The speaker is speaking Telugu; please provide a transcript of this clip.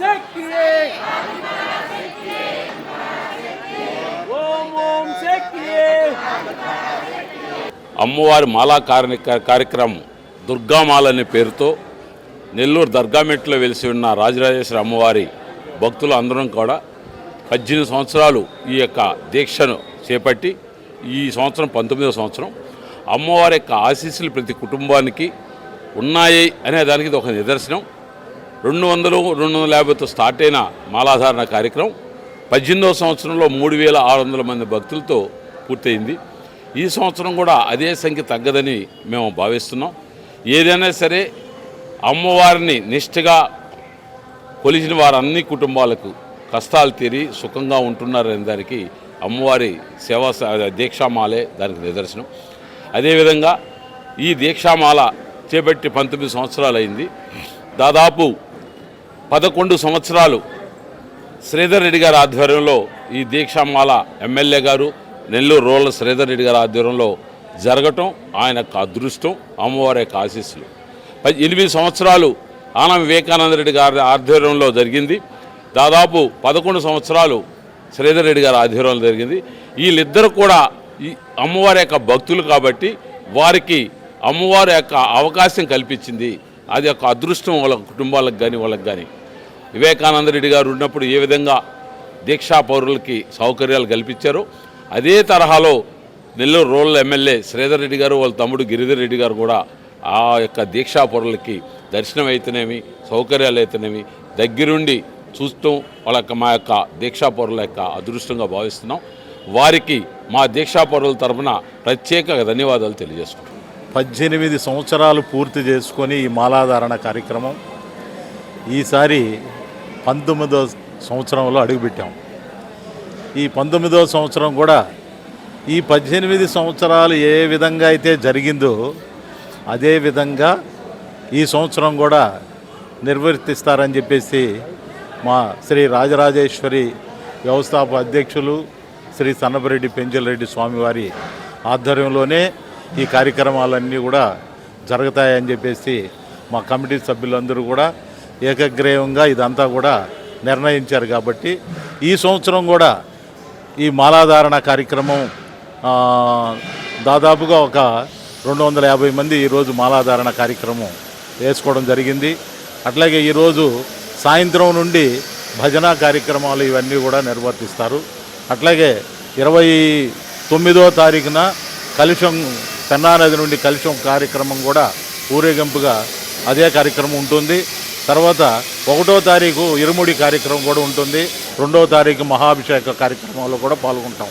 శక్తియే ఓం ఓం శక్తియే అమ్మవారి మాలా కార్య కార్యక్రమం దుర్గామాల అనే పేరుతో నెల్లూరు దర్గామెట్లో వెలిసి ఉన్న రాజరాజేశ్వరి అమ్మవారి భక్తులు అందరం కూడా పద్దెనిమిది సంవత్సరాలు ఈ యొక్క దీక్షను చేపట్టి ఈ సంవత్సరం పంతొమ్మిదవ సంవత్సరం అమ్మవారి యొక్క ఆశీస్సులు ప్రతి కుటుంబానికి ఉన్నాయి అనే దానికి ఇది ఒక నిదర్శనం. రెండు వందలు రెండు వందల యాభైతో స్టార్ట్ అయిన మాలాధారణ కార్యక్రమం పద్దెనిమిదవ సంవత్సరంలో మూడు వేల ఆరు వందల మంది భక్తులతో పూర్తయింది. ఈ సంవత్సరం కూడా అదే సంఖ్య తగ్గదని మేము భావిస్తున్నాం. ఏదైనా సరే అమ్మవారిని నిష్ఠగా కొలిచిన వారు అన్ని కుటుంబాలకు కష్టాలు తీరి సుఖంగా ఉంటున్నారనే దానికి అమ్మవారి సేవా దీక్షామాలే దానికి నిదర్శనం. అదేవిధంగా ఈ దీక్షామాల చేపట్టి పంతొమ్మిది సంవత్సరాలు అయింది దాదాపు పదకొండు సంవత్సరాలు శ్రీధర్ రెడ్డి గారి ఆధ్వర్యంలో ఈ దీక్షామాల ఎమ్మెల్యే గారు నెల్లూరు రూరల్ శ్రీధర్ రెడ్డి గారి ఆధ్వర్యంలో జరగటం ఆయన యొక్క అదృష్టం అమ్మవారి యొక్క ఆశీస్సులు. ఎనిమిది సంవత్సరాలు ఆనం వివేకానంద రెడ్డి గారి ఆధ్వర్యంలో జరిగింది. దాదాపు పదకొండు సంవత్సరాలు శ్రీధర్ రెడ్డి గారి ఆధ్వర్యంలో జరిగింది. వీళ్ళిద్దరు కూడా ఈ అమ్మవారి యొక్క భక్తులు కాబట్టి వారికి అమ్మవారి యొక్క అవకాశం కల్పించింది. అది ఒక అదృష్టం వాళ్ళ కుటుంబాలకు కానీ వాళ్ళకి కానీ వివేకానంద రెడ్డి గారు ఉన్నప్పుడు ఏ విధంగా దీక్షా పౌరులకి సౌకర్యాలు కల్పించారో అదే తరహాలో నెల్లూరు రూరల్ ఎమ్మెల్యే శ్రీధర్ రెడ్డి గారు వాళ్ళ తమ్ముడు గిరిధర్ రెడ్డి గారు కూడా ఆ యొక్క దీక్షా పౌరులకి దర్శనం అయితేనేమి సౌకర్యాలు అయితేనేమి దగ్గరుండి చూస్తూ వాళ్ళ యొక్క మా యొక్క దీక్షా పౌరుల యొక్క అదృష్టంగా భావిస్తున్నాం. వారికి మా దీక్షా పౌరుల తరఫున ప్రత్యేక ధన్యవాదాలు తెలియజేసుకుంటాం పద్దెనిమిది సంవత్సరాలు పూర్తి చేసుకొని ఈ మాలాధారణ కార్యక్రమం ఈసారి పంతొమ్మిదో సంవత్సరంలో అడుగుపెట్టాం. ఈ పంతొమ్మిదో సంవత్సరం కూడా ఈ పద్దెనిమిది సంవత్సరాలు ఏ విధంగా అయితే జరిగిందో అదే విధంగా ఈ సంవత్సరం కూడా నిర్వర్తిస్తారని చెప్పేసి మా శ్రీ రాజరాజేశ్వరి వ్యవస్థాపక అధ్యక్షులు శ్రీ సన్నపరెడ్డి పెంచలరెడ్డి స్వామివారి ఆధ్వర్యంలోనే ఈ కార్యక్రమాలన్నీ కూడా జరుగుతాయని చెప్పేసి మా కమిటీ సభ్యులందరూ కూడా ఏకగ్రీవంగా ఇదంతా కూడా నిర్ణయించారు కాబట్టి ఈ సంవత్సరం కూడా ఈ మాలాధారణ కార్యక్రమం దాదాపుగా ఒక రెండు వందల యాభై మంది ఈరోజు మాలాధారణ కార్యక్రమం వేసుకోవడం జరిగింది. అట్లాగే ఈరోజు సాయంత్రం నుండి భజన కార్యక్రమాలు ఇవన్నీ కూడా నిర్వర్తిస్తారు. అట్లాగే ఇరవై తొమ్మిదో తారీఖున కలుషం పెన్నానది నుండి కలుషం కార్యక్రమం కూడా ఊరేగింపుగా అదే కార్యక్రమం ఉంటుంది. తర్వాత ఒకటో తారీఖు ఇరుముడి కార్యక్రమం కూడా ఉంటుంది. రెండో తారీఖు మహాభిషేక కార్యక్రమంలో కూడా పాల్గొంటాం.